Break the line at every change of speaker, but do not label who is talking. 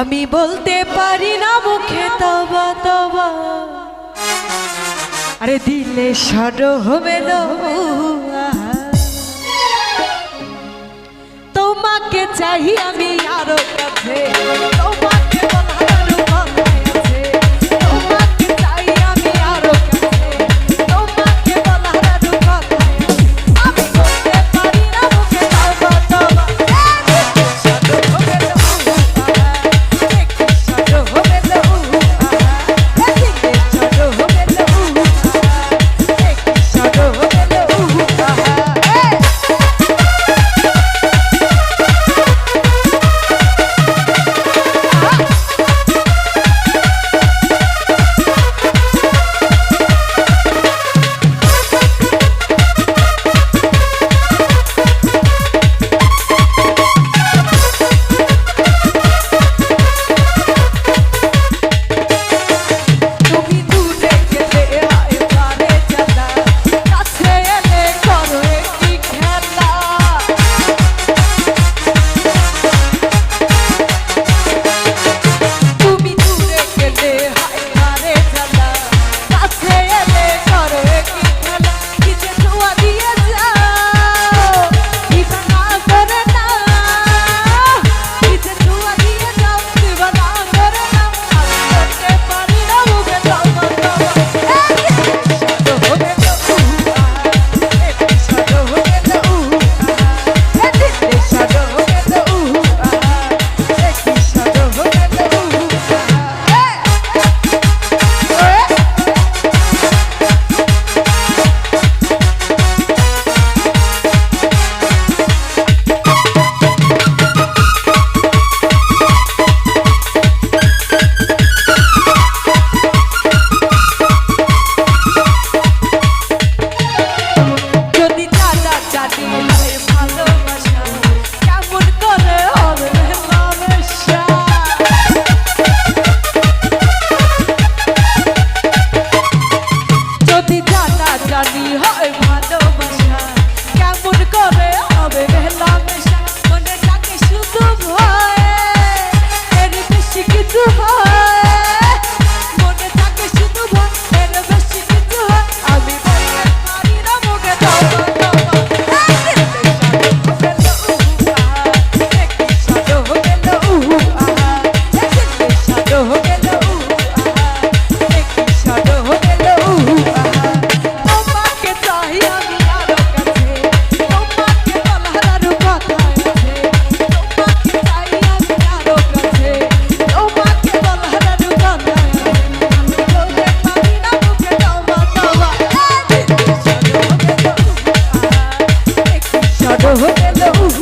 আমি বলতে পারি না মুখে তবা তবা। আরে দিলে সর হবে তোমাকে চাই আমি আরও কাছে। তোমা Corriendo.